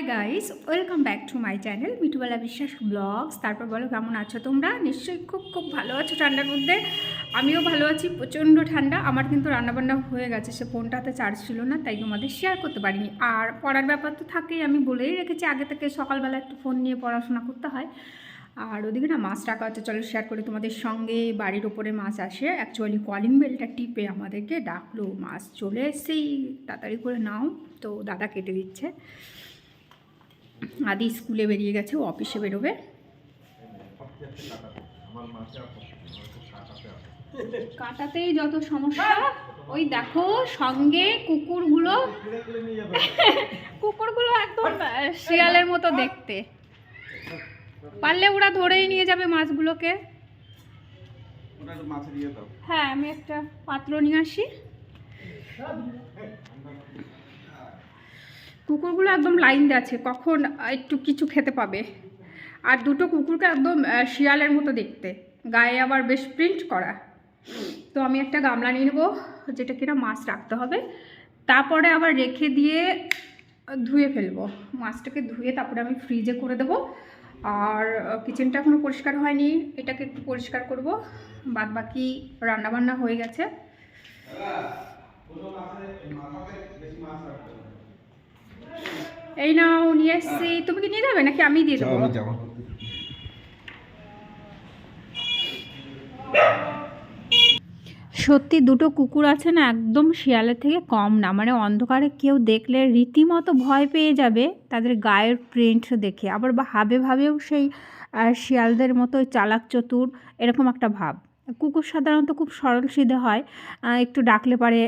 Hi guys welcome back to my channel Mithubela Biswas vlogs তারপর বলো, কেমন আছো তোমরা? নিশ্চয়ই খুব খুব ভালো আছো ঠান্ডার মধ্যে। আমিও ভালো আছি, প্রচণ্ড ঠান্ডা। আমার কিন্তু রান্নাবান্না হয়ে গেছে, সে ফোনটাতে চার্জ ছিল না, তাই তোমাদের শেয়ার করতে পারিনি। আর পড়ার ব্যাপার তো থাকেই, আমি বলেই রেখেছি, আগে থেকে সকালবেলা একটু ফোন নিয়ে পড়াশোনা করতে হয়। আর ওদিকে না, মাছ রাখা হচ্ছে, চলো শেয়ার করি তোমাদের সঙ্গে। বাড়ির ওপরে মাছ আসে অ্যাকচুয়ালি কলিং বেলটা টিপে আমাদেরকে ডাকলো, মাছ চলে এসেই, তাড়াতাড়ি করে নাও। তো দাদা কেটে দিচ্ছে। আদি স্কুলে বেরিয়ে গেছে ও অফিসে বেরোবে। কাটাতেই যত সমস্যা ওই দেখো সঙ্গে কুকুরগুলো কুকুরগুলো একদম শিয়ালের মতো দেখতে। পারলে ওরা ধরেই নিয়ে যাবে মাছগুলোকে। হ্যাঁ আমি একটা পাত্র নিয়ে আসি। কুকুরগুলো একদম লাইন আছে, কখন একটু কিছু খেতে পাবে। আর দুটো কুকুরকে একদম শিয়ালের মতো দেখতে। গায়ে আবার বেশ প্রিন্ট করা। তো আমি একটা গামলা নিয়ে নেব যেটা কিনা মাছ রাখতে হবে। তারপরে আবার রেখে দিয়ে ধুয়ে ফেলব। মাছটাকে ধুয়ে তারপরে আমি ফ্রিজে করে দেবো। আর কিচেনটা এখনও পরিষ্কার হয়নি। এটাকে একটু পরিষ্কার করব। বাদ বাকি রান্নাবান্না হয়ে গেছে। এই নাও নিয়ে এসছি। তুমি কি নিয়ে যাবে নাকি আমি দিয়ে দেবো? সত্যি দুটো কুকুর আছে না একদম শিয়ালের থেকে কম না। মানে অন্ধকারে কেউ দেখলে রীতিমতো ভয় পেয়ে যাবে তাদের গায়ের প্রিন্ট দেখে। আবার বা হাবে ভাবেও সেই শিয়ালদের মতো চালাক চতুর এরকম একটা ভাব। কুকুর সাধারণত খুব সরল সিধে হয় একটু ডাকলে পারে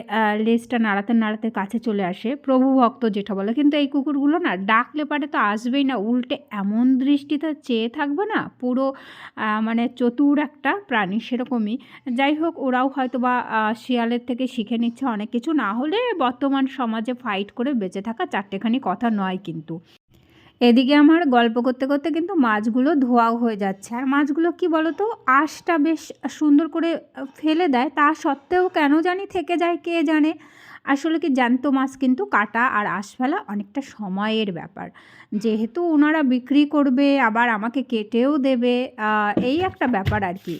লেজটা নাড়াতে নাড়াতে কাছে চলে আসে, প্রভু ভক্ত যেটা বলে। কিন্তু এই কুকুরগুলো না, ডাকলে পারে তো আসবেই না, উল্টে এমন দৃষ্টিতে চেয়ে থাকবে না, পুরো মানে চতুর একটা প্রাণী সেরকমই। যাই হোক, ওরাও হয়তো বা শিয়ালের থেকে শিখে নিচ্ছে অনেক কিছু, না হলে বর্তমান সমাজে ফাইট করে বেঁচে থাকা চারটেখানি কথা নয় কিন্তু। এদিকে আমার গল্প করতে করতে কিন্তু মাছগুলো ধোয়াও হয়ে যাচ্ছে। আর মাছগুলো কি বলতো? আঁশটা বেশ সুন্দর করে ফেলে দেয়। তা সত্ত্বেও কেন জানি থেকে যায় কে জানে? আসলে কি জ্যান্ত মাছ কিন্তু কাটা আর আঁশ ফেলা অনেকটা সময়ের ব্যাপার। যেহেতু ওনারা বিক্রি করবে, আবার আমাকে কেটেও দেবে এই একটা ব্যাপার আর কি।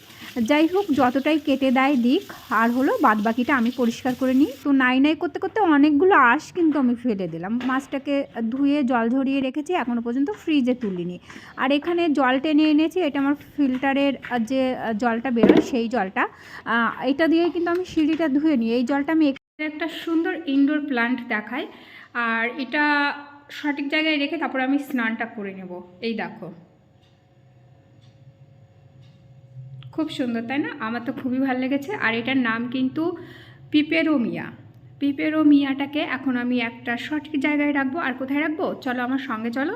যাই হোক, যতটাই কেটে দেয় দিক, আর হলো বাদ বাকিটা আমি পরিষ্কার করে নিই। তো নাই নাই করতে করতে অনেকগুলো আঁশ কিন্তু আমি ফেলে দিলাম। মাছটাকে ধুয়ে জল ঝরিয়ে রেখেছি এখনও পর্যন্ত ফ্রিজে তুলিনি। আর এখানে জল টেনে এনেছি, এটা আমার ফিল্টারের যে জলটা বেরোয়, সেই জলটা এটা দিয়েই কিন্তু আমি সিঁড়িটা ধুয়ে নিই। এই জলটা আমি একটা সুন্দর ইনডোর প্লান্ট দেখায়। আর এটা সঠিক জায়গায় রেখে তারপর আমি স্নানটা করে নেব। এই দেখো। খুব সুন্দর, তাই না? আমার তো খুবই ভালো লেগেছে। আর এটার নাম কিন্তু পিপেরোমিয়া। পিপেরোমিয়াটাকে এখন আমি একটা সঠিক জায়গায় রাখব। আর কোথায় রাখব? চলো আমার সঙ্গে, চলো।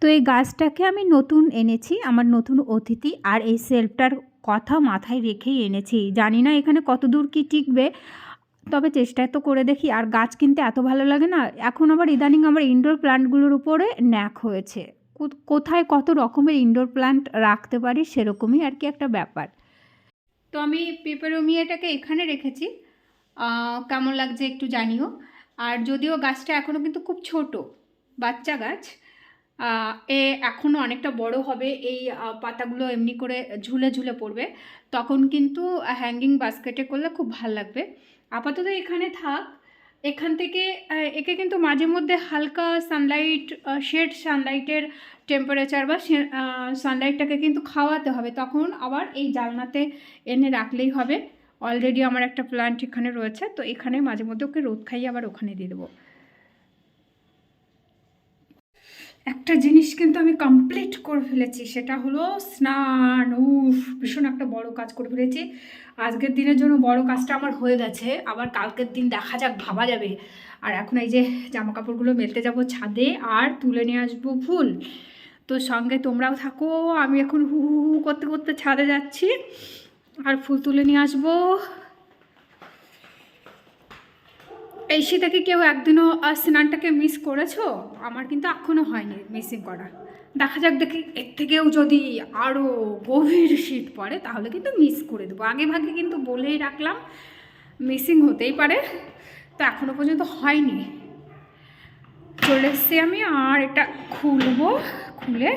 তো এই গাছটাকে আমি নতুন এনেছি, আমার নতুন অতিথি। আর এই সেলফটার কথা মাথায় রেখেই এনেছি। জানি না এখানে কত দূর কি টিকবে, তবে চেষ্টায় তো করে দেখি। আর গাছ কিনতে এত ভালো লাগে না, এখন আবার ইদানিং আমার ইনডোর প্ল্যান্টগুলোর উপরে ন্যাক হয়েছে। কোথায় কত রকমের ইনডোর প্ল্যান্ট রাখতে পারি সেরকমই আর কি একটা ব্যাপার। তো আমি পেপারোমিয়াটাকে এখানে রেখেছি। কেমন লাগছে একটু জানিও। আর যদিও গাছটা এখনও কিন্তু খুব ছোট, বাচ্চা গাছ এ এখনও অনেকটা বড় হবে। এই পাতাগুলো এমনি করে ঝুলে ঝুলে পড়বে। তখন কিন্তু হ্যাঙ্গিং বাস্কেটে করলে খুব ভালো লাগবে। আপাতত এখানে থাক। এখান থেকে একে কিন্তু মাঝে মধ্যে হালকা সানলাইট শেড সানলাইটের টেম্পারেচার বা সানলাইটটাকে কিন্তু খাওয়াতে হবে। তখন আবার এই জালনাতে এনে রাখলেই হবে। অলরেডি আমার একটা প্ল্যান্ট এখানে রয়েছে। তো এখানে মাঝে মধ্যে ওকে রোদ খাইয়ে আবার ওখানে দিয়ে দেবো। একটা জিনিস কিন্তু আমি কমপ্লিট করে ফেলেছি, সেটা হলো স্নান। উফ, ভীষণ একটা বড় কাজ করে ফেলেছি। আজকের দিনের জন্য বড় কাজটা আমার হয়ে গেছে, আবার কালকের দিন দেখা যাক, ভাবা যাবে। আর এখন এই যে জামা কাপড়গুলো মেলতে যাব ছাদে আর তুলে নিয়ে আসব ফুল। তো সঙ্গে তোমরাও থাকো, আমি এখন হু হু হু করতে করতে ছাদে যাচ্ছি। আর ফুল তুলে নিয়ে আসব। এই শীতে কেউ একদিনও স্নানটাকে মিস করেছ? আমার কিন্তু এখনও হয়নি মিসিং করা। দেখা যাক, দেখি, এর থেকেও যদি আরও গভীর শীত পড়ে, তাহলে কিন্তু মিস করে দেবো। আগে ভাগে কিন্তু বলেই রাখলাম মিসিং হতেই পারে, তো এখনও পর্যন্ত হয়নি। চলে এসেছি আমি, আর এটা খুলবো, খুলে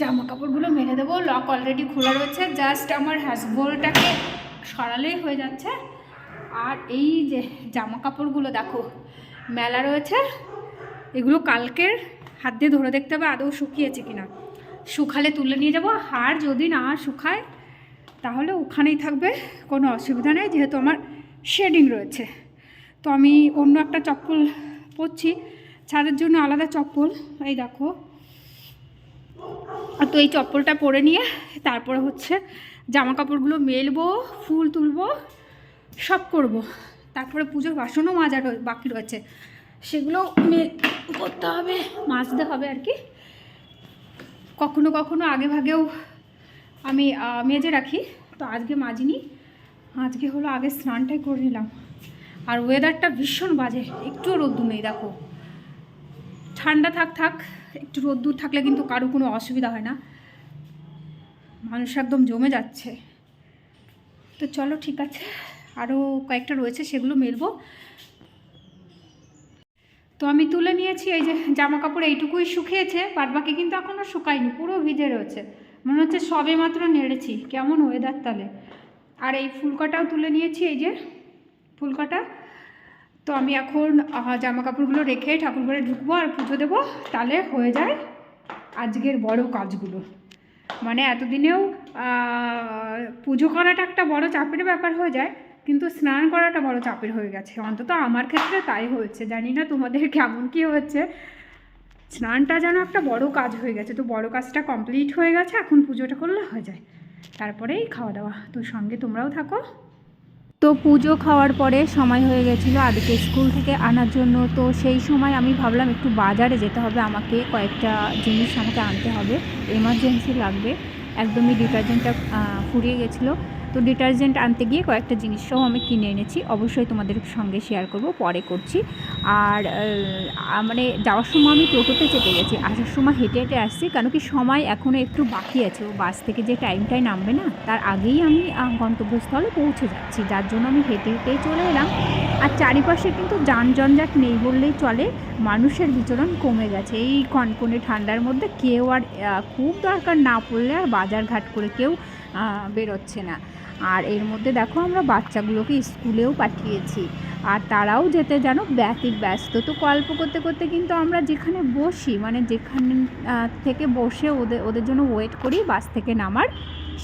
জামা কাপড়গুলো মেলে দেবো। লক অলরেডি খোলা রয়েছে জাস্ট আমার হ্যাসবোলটাকে সরালেই হয়ে যাচ্ছে। আর এই যে জামা কাপড়গুলো দেখো, মেলা রয়েছে। এগুলো কালকের, হাত দিয়ে ধরে দেখতে হবে আদৌ শুকিয়েছে কিনা। শুকালে তুলে নিয়ে যাব, আর যদি না শুকায়, তাহলে ওখানেই থাকবে, কোনো অসুবিধা নেই, যেহেতু আমার শেডিং রয়েছে। তো আমি অন্য একটা চপ্পল পরছি, ছাদের জন্য আলাদা চপ্পল, এই দেখো। তো এই চপ্পলটা পরে নিয়ে, তারপরে হচ্ছে জামা কাপড়গুলো মেলবো, ফুল তুলবো সব করব। তারপরে পুজোর বাসনও মাজা বাকি রয়েছে। সেগুলো করতে হবে, মাজতে হবে আর কি। কখনো কখনো আগে ভাগেও আমি মেজে রাখি, তো আজকে মাজিনি। আজকে হলো আগে স্নানটাই করে নিলাম। আর ওয়েদারটা ভীষণ বাজে একটুও রোদ্দুর নেই, দেখো। ঠান্ডা থাক থাক, একটু রোদ্দুর থাকলে কিন্তু কারও কোনো অসুবিধা হয় না। মানুষ একদম জমে যাচ্ছে। তো চলো, ঠিক আছে। আরও কয়েকটা রয়েছে, সেগুলো মেলবো। তো আমি তুলে নিয়েছি, এই যে জামা কাপড় এইটুকুই শুকিয়েছে বাদ বাকি কিন্তু এখনও শুকায়নি, পুরো ভিজে রয়েছে। মনে হচ্ছে সবে মাত্র নেড়েছি, কেমন ওয়েদার তালে। আর এই ফুলকাটাও তুলে নিয়েছি, এই যে ফুলকাটা। তো আমি এখন জামা কাপড়গুলো রেখে ঠাকুর ঘরে ঢুকবো আর পুজো দেবো তাহলে হয়ে যায় আজকের বড় কাজগুলো। মানে এতদিনেও পুজো করাটা একটা বড় চাপের ব্যাপার হয়ে যায় কিন্তু স্নান করাটা বড় চাপের হয়ে গেছে। অন্তত আমার ক্ষেত্রে তাই হয়েছে। জানি না তোমাদের কেমন কী হচ্ছে। স্নানটা যেন একটা বড় কাজ হয়ে গেছে। তো বড় কাজটা কমপ্লিট হয়ে গেছে। এখন পুজোটা করলে হয়ে যায়। তারপরেই খাওয়া দাওয়া। তো সঙ্গে তোমরাও থাকো। তো পুজো খাওয়ার পরে সময় হয়ে গেছিল আদিকে স্কুল থেকে আনার জন্য। তো সেই সময় আমি ভাবলাম একটু বাজারে যেতে হবে। আমাকে কয়েকটা জিনিস আমাকে আনতে হবে। এমার্জেন্সি লাগবে। একদমই ডিটারজেন্টটা ফুরিয়ে গেছিল। তো ডিটারজেন্ট আনতে গিয়ে কয়েকটা জিনিসও আমি কিনে এনেছি। অবশ্যই তোমাদের সঙ্গে শেয়ার করব, পরে করছি। আর মানে যাওয়ার সময় আমি টোটোতে চেপে গেছি, আসার সময় হেঁটে হেঁটে আসছি কেন কি সময় এখনও একটু বাকি আছে। ও বাস থেকে যে টাইমটাই নামবে না, তার আগেই আমি গন্তব্যস্থলে পৌঁছে যাচ্ছি। যার জন্য আমি হেঁটে হেঁটেই চলে এলাম। আর চারিপাশে কিন্তু যান জঞ্জাট নেই বললেই চলে, মানুষের বিচরণ কমে গেছে। এই কনকনে ঠান্ডার মধ্যে কেউ আর খুব দরকার না পড়লে আর বাজার ঘাট করে কেউ বেরোচ্ছে না। আর এর মধ্যে দেখো আমরা বাচ্চাগুলোকে স্কুলেও পাঠিয়েছি। আর তারাও যেতে যেন ব্যতিক ব্যস্ত তো গল্প করতে করতে কিন্তু আমরা যেখানে বসি মানে যেখান থেকে বসে ওদের ওদের জন্য ওয়েট করি বাস থেকে নামার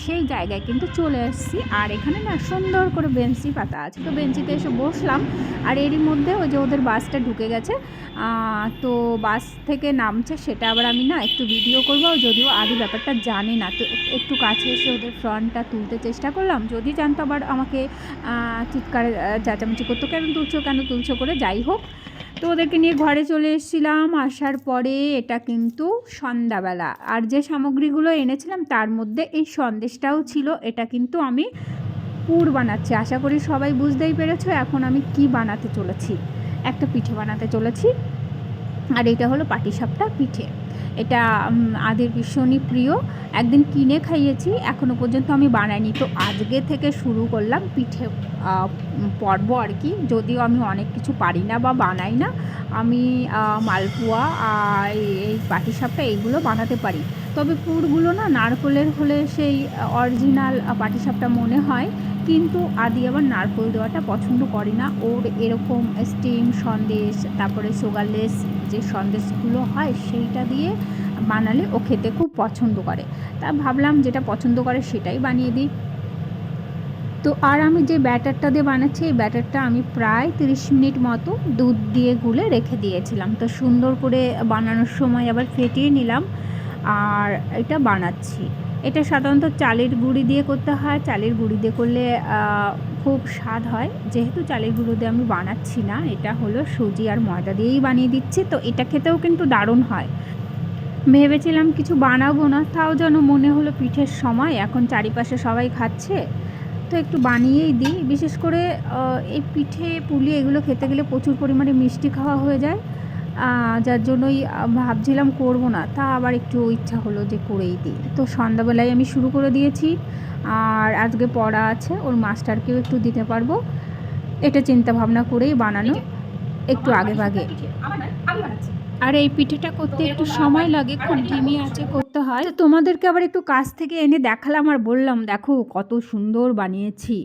সেই জায়গায় কিন্তু চলে এসেছি। আর এখানে না সুন্দর করে বেঞ্চি পাতা আছে। তো বেঞ্চিতে এসে বসলাম। আর এরই মধ্যে ওই যে ওদের বাসটা ঢুকে গেছে। তো বাস থেকে নামছে সেটা আবার আমি না একটু ভিডিও করব। যদিও আদি ব্যাপারটা জানে না। তো একটু কাছে এসে ওদের ফ্রন্টটা তুলতে চেষ্টা করলাম। যদি জানতো আবার আমাকে চিৎকার চেঁচামেচি করতো, কেন তুলছো কেন তুলছো? করে যাই হোক। তো ওদেরকে নিয়ে ঘরে চলে এসেছিলাম। আসার পরে এটা কিন্তু সন্ধ্যাবেলা। আর যে সামগ্রীগুলো এনেছিলাম, তার মধ্যে এই সন্দেশটাও ছিল। এটা কিন্তু আমি পুর বানাচ্ছি। আশা করি সবাই বুঝতেই পেরেছ, এখন আমি কি বানাতে চলেছি। একটা পিঠে বানাতে চলেছি। আর এটা হলো পাটিসাপটা পিঠে। এটা আদির ভীষণই প্রিয়। একদিন কিনে খাইয়েছি এখনও পর্যন্ত আমি বানাইনি। তো আজকে থেকে শুরু করলাম পিঠে পর্ব আর কি। যদিও আমি অনেক কিছু পারি না বা বানাই না, আমি মালপোয়া এই পাটিসাপটা এইগুলো বানাতে পারি। তবে পুরগুলো না নারকলের হলে সেই অরিজিনাল পাটিসাপটা মনে হয়। কিন্তু আদি আবার নারকোল দেওয়াটা পছন্দ করে না। ওর এরকম স্টিম সন্দেশ, তারপরে সুগারলেস যে সন্দেশগুলো হয়, সেইটা দিয়ে বানালে ও খেতে খুব পছন্দ করে। তা ভাবলাম যেটা পছন্দ করে সেটাই বানিয়ে দিই। তো আর আমি যে ব্যাটারটা দিয়ে বানাচ্ছি, এই ব্যাটারটা আমি প্রায় তিরিশ মিনিট মতো দুধ দিয়ে গুলে রেখে দিয়েছিলাম। তো সুন্দর করে বানানোর সময় আবার ফেটিয়ে নিলাম। আর এটা বানাচ্ছি। এটা সাধারণত চালের গুঁড়ি দিয়ে করতে হয়। চালের গুঁড়ি দিয়ে করলে খুব স্বাদ হয়। যেহেতু চালের গুঁড়ো দিয়ে আমি বানাচ্ছি না, এটা হলো সুজি আর ময়দা দিয়েই বানিয়ে দিচ্ছি। তো এটা খেতেও কিন্তু দারুণ হয়। ভেবেছিলাম কিছু বানাবো না, তাও যেন মনে হলো পিঠের সময়। এখন চারিপাশে সবাই খাচ্ছে। তো একটু বানিয়েই দিই। বিশেষ করে এই পিঠে পুলি এগুলো খেতে গেলে প্রচুর পরিমাণে মিষ্টি খাওয়া হয়ে যায়। যার জন্যই ভাবছিলাম করব না। তা আবার একটু ইচ্ছা হলো যে করেই দিই। তো সন্ধ্যাবেলায় আমি শুরু করে দিয়েছি। আর আজকে পড়া আছে ওর মাস্টারকেও একটু দিতে পারব। এটা চিন্তা ভাবনা করেই বানানো। একটু আগে ভাগে। আর এই পিঠেটা করতে একটু সময় লাগে খুব ধিমি আছে করতে হয়। তো তোমাদেরকে আবার একটু কাছ থেকে এনে দেখালাম আর বললাম দেখো কত সুন্দর বানিয়েছি।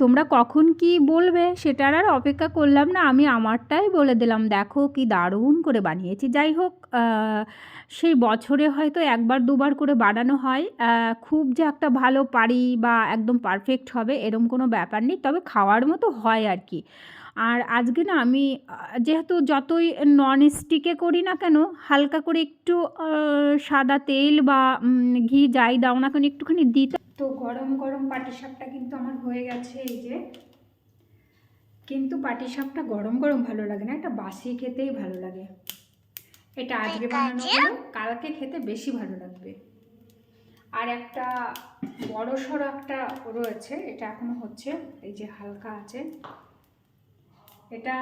তোমরা কখন কি বলবে? সেটার আর অপেক্ষা করলাম না, আমি আমারটাই বলে দিলাম। দেখো কি দারুণ করে বানিয়েছি। যাই হোক সেই বছরে হয়তো একবার দুবার করে বানানো হয়। খুব যে একটা ভালো পারি বা একদম পারফেক্ট হবে এরম কোনো ব্যাপার নেই, তবে খাওয়ার মতো হয় আর কি। আর আজকে না আমি যেহেতু যতই নন স্টিকে করি না কেন হালকা করে একটু সাদা তেল বা ঘি যাই দাও না কেন একটুখানি দিতে তো গরম গরম পাটি পাটিসাপটা কিন্তু আমার হয়ে গেছে এই যে। কিন্তু পাটিসাপটা গরম গরম ভালো লাগে না এটা বাসি খেতেই ভালো লাগে। এটা আজকে বানানো হলো কালকে খেতে বেশি ভালো লাগবে। আর একটা বড় সড়ো একটা রয়েছে এটা এখনও হচ্ছে এই যে হালকা আছে। এটা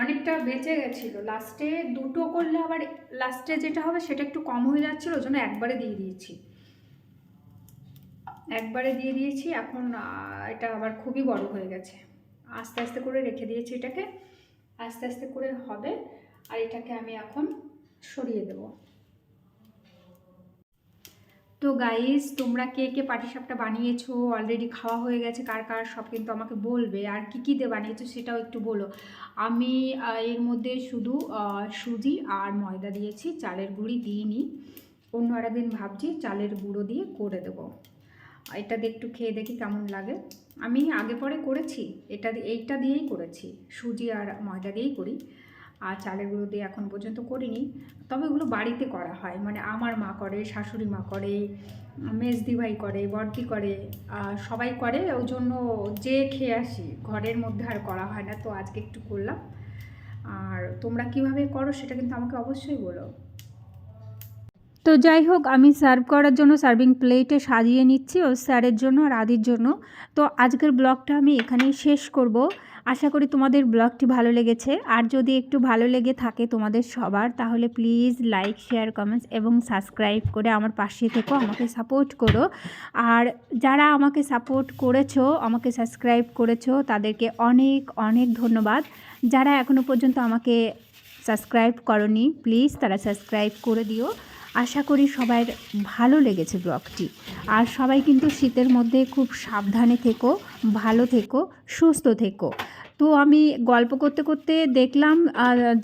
অনেকটা বেঁচে গেছিল। লাস্টে দুটো করলে আবার লাস্টে যেটা হবে সেটা একটু কম হয়ে যাচ্ছিল, ওই জন্য একবারে দিয়ে দিয়েছি। একবারে দিয়ে দিয়েছি, এখন এটা আবার খুবই বড় হয়ে গেছে। আস্তে আস্তে করে রেখে দিয়েছি এটাকে, আস্তে আস্তে করে হবে, আর এটাকে আমি এখন সরিয়ে দেবো। তো গাইস তোমরা কে কে পাটিসাপটা বানিয়েছো? অলরেডি খাওয়া হয়ে গেছে, কার কার সব কিন্তু আমাকে বলবে। আর কী কী দিয়ে বানিয়েছো সেটাও একটু বলো। আমি এর মধ্যে শুধু সুজি আর ময়দা দিয়েছি, চালের গুঁড়ি দিইনি। অন্য দিন ভাবছি চালের গুঁড়ো দিয়ে করে দেবো। এটা দিয়ে একটু খেয়ে দেখি কেমন লাগে। আমি আগে পরে করেছি, এটা এইটা দিয়েই করেছি। সুজি আর ময়দা দিয়েই করি। আর চালের গুঁড়ো দিয়ে এখন পর্যন্ত করিনি। তবে ওগুলো বাড়িতে করা হয়। মানে আমার মা করে, শাশুড়ি মা করে মেজদি ভাই করে বড়দি করে সবাই করে। ওই জন্য যে খেয়ে আসি, ঘরের মধ্যে আর করা হয় না। তো আজকে একটু করলাম। আর তোমরা কীভাবে করো সেটা কিন্তু আমাকে অবশ্যই বলো। তো যাই হোক, আমি সার্ভ করার জন্য সার্ভিং প্লেটে সাজিয়ে নিচ্ছি ও স্যারের জন্য আর আদির জন্য। তো আজকের ব্লগটা আমি এখানেই শেষ করব। আশা করি তোমাদের ব্লগটি ভালো লেগেছে। আর যদি একটু ভালো লেগে থাকে তোমাদের সবার, তাহলে প্লিজ লাইক শেয়ার কমেন্টস এবং সাবস্ক্রাইব করে আমার পাশে থেকো, আমাকে সাপোর্ট করো। আর যারা আমাকে সাপোর্ট করেছ, আমাকে সাবস্ক্রাইব করেছ, তাদেরকে অনেক অনেক ধন্যবাদ। যারা এখনও পর্যন্ত আমাকে সাবস্ক্রাইব করনি প্লিজ তারা সাবস্ক্রাইব করে দিও। আশা করি সবার ভালো লেগেছে ব্লগটি। আর সবাই কিন্তু শীতের মধ্যে খুব সাবধানে থেকো, ভালো থেকো, সুস্থ থেকো। তো আমি গল্প করতে করতে দেখলাম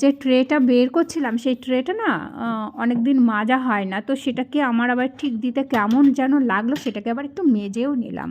যে ট্রেটা বের করছিলাম, সেই ট্রেটা না অনেক দিন মাজা হয় না। তো সেটাকে আমার আবার ঠিক দিতে কেমন যেন লাগল, সেটাকে আবার একটু মেজেও নিলাম।